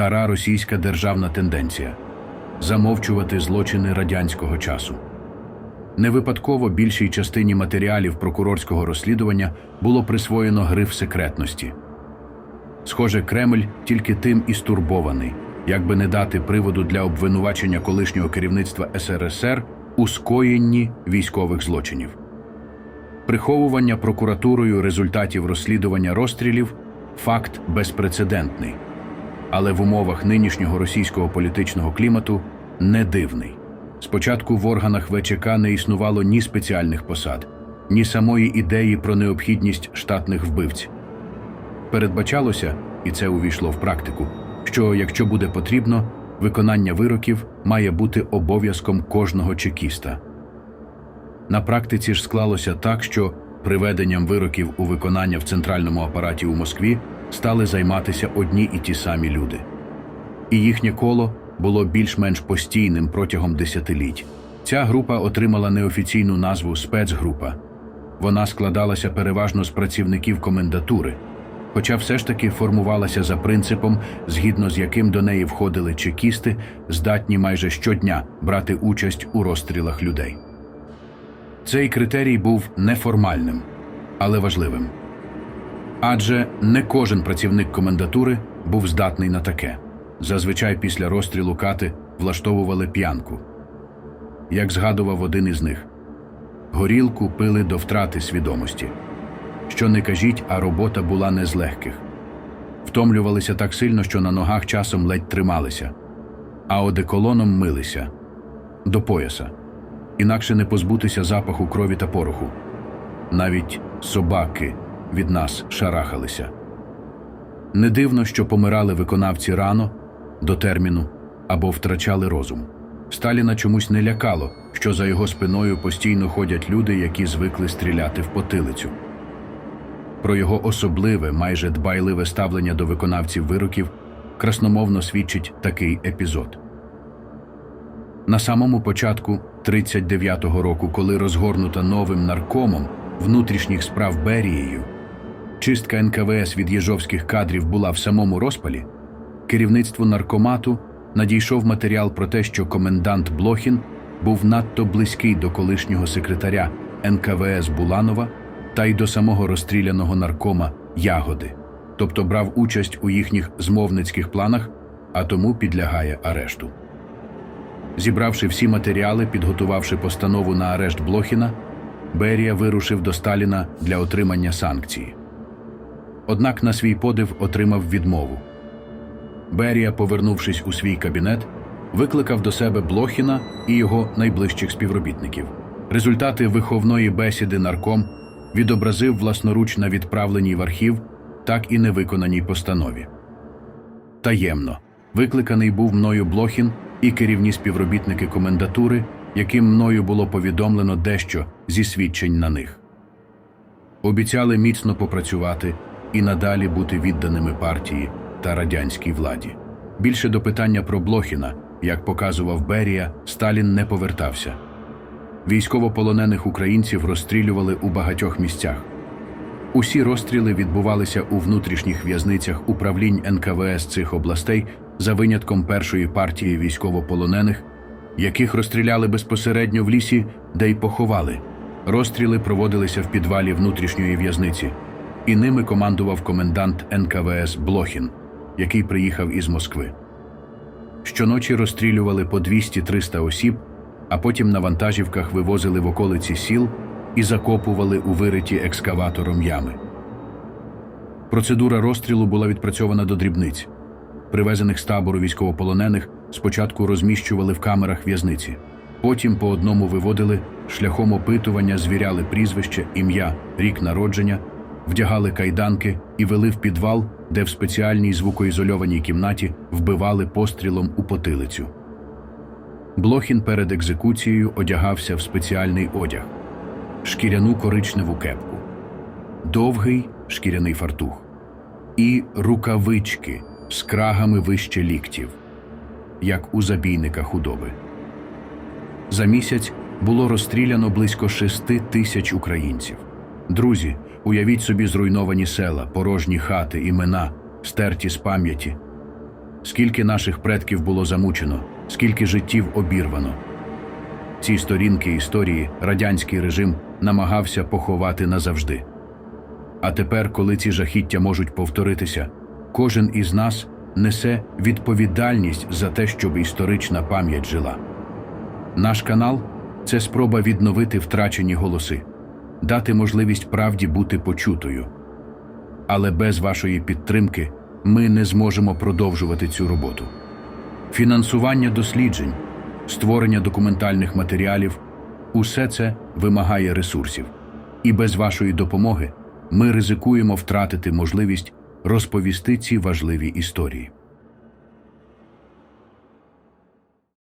стара російська державна тенденція замовчувати злочини радянського часу. Не випадково більшій частині матеріалів прокурорського розслідування було присвоєно гриф секретності. Схоже, Кремль тільки тим і стурбований, як би не дати приводу для обвинувачення колишнього керівництва СРСР у скоєнні військових злочинів. Приховування прокуратурою результатів розслідування розстрілів факт безпрецедентний, але в умовах нинішнього російського політичного клімату не дивний. Спочатку в органах ВЧК не існувало ні спеціальних посад, ні самої ідеї про необхідність штатних вбивць. Передбачалося, і це увійшло в практику, що якщо буде потрібно, виконання вироків має бути обов'язком кожного чекіста. На практиці ж склалося так, що приведенням вироків у виконання в центральному апараті у Москві стали займатися одні і ті самі люди. І їхнє коло було більш-менш постійним протягом десятиліть. Ця група отримала неофіційну назву спецгрупа. Вона складалася переважно з працівників комендатури, хоча все ж таки формувалася за принципом, згідно з яким до неї входили чекісти, здатні майже щодня брати участь у розстрілах людей. Цей критерій був неформальним, але важливим. Адже не кожен працівник комендатури був здатний на таке. Зазвичай після розстрілу кати влаштовували п'янку. Як згадував один із них, горілку пили до втрати свідомості. Що не кажіть, а робота була не з легких. Втомлювалися так сильно, що на ногах часом ледь трималися, а одеколоном милися до пояса, інакше не позбутися запаху крові та пороху. Навіть собаки від нас шарахалися. Не дивно, що помирали виконавці рано, до терміну або втрачали розум. Сталіна чомусь не лякало, що за його спиною постійно ходять люди, які звикли стріляти в потилицю. Про його особливе, майже дбайливе ставлення до виконавців вироків красномовно свідчить такий епізод. На самому початку 39-го року, коли розгорнута новим наркомом внутрішніх справ Берією, чистка НКВС від єжовських кадрів була в самому розпалі, керівництву наркомату надійшов матеріал про те, що комендант Блохін був надто близький до колишнього секретаря НКВС Буланова та й до самого розстріляного наркома Ягоди, тобто брав участь у їхніх змовницьких планах, а тому підлягає арешту. Зібравши всі матеріали, підготувавши постанову на арешт Блохіна, Берія вирушив до Сталіна для отримання санкції. Однак на свій подив отримав відмову. Берія, повернувшись у свій кабінет, викликав до себе Блохіна і його найближчих співробітників. Результати виховної бесіди нарком відобразив власноруч на відправленій в архів, так і невиконаній постанові. Таємно викликаний був мною Блохін і керівні співробітники комендатури, яким мною було повідомлено дещо зі свідчень на них. Обіцяли міцно попрацювати і надалі бути відданими партії та радянській владі. Більше до питання про Блохіна, як показував Берія, Сталін не повертався. Військовополонених українців розстрілювали у багатьох місцях. Усі розстріли відбувалися у внутрішніх в'язницях управлінь НКВС цих областей за винятком першої партії військовополонених, яких розстріляли безпосередньо в лісі, де й поховали. Розстріли проводилися в підвалі внутрішньої в'язниці, і ними командував комендант НКВС Блохін, який приїхав із Москви. Щоночі розстрілювали по 200-300 осіб, а потім на вантажівках вивозили в околиці сіл і закопували у вириті екскаватором ями. Процедура розстрілу була відпрацьована до дрібниць. Привезених з табору військовополонених спочатку розміщували в камерах в'язниці, потім по одному виводили, шляхом опитування звіряли прізвище, ім'я, рік народження, вдягали кайданки і вели в підвал, де в спеціальній звукоізольованій кімнаті вбивали пострілом у потилицю. Блохін перед екзекуцією одягався в спеціальний одяг, шкіряну коричневу кепку, довгий шкіряний фартух і рукавички з крагами вище ліктів, як у забійника худоби. За місяць було розстріляно близько шести тисяч українців. Друзі, уявіть собі зруйновані села, порожні хати, імена, стерті з пам'яті. скільки наших предків було замучено, скільки життів обірвано. Ці сторінки історії радянський режим намагався поховати назавжди. А тепер, коли ці жахіття можуть повторитися, кожен із нас несе відповідальність за те, щоб історична пам'ять жила. Наш канал це спроба відновити втрачені голоси, дати можливість правді бути почутою. Але без вашої підтримки ми не зможемо продовжувати цю роботу. Фінансування досліджень, створення документальних матеріалів усе це вимагає ресурсів. І без вашої допомоги ми ризикуємо втратити можливість розповісти ці важливі історії.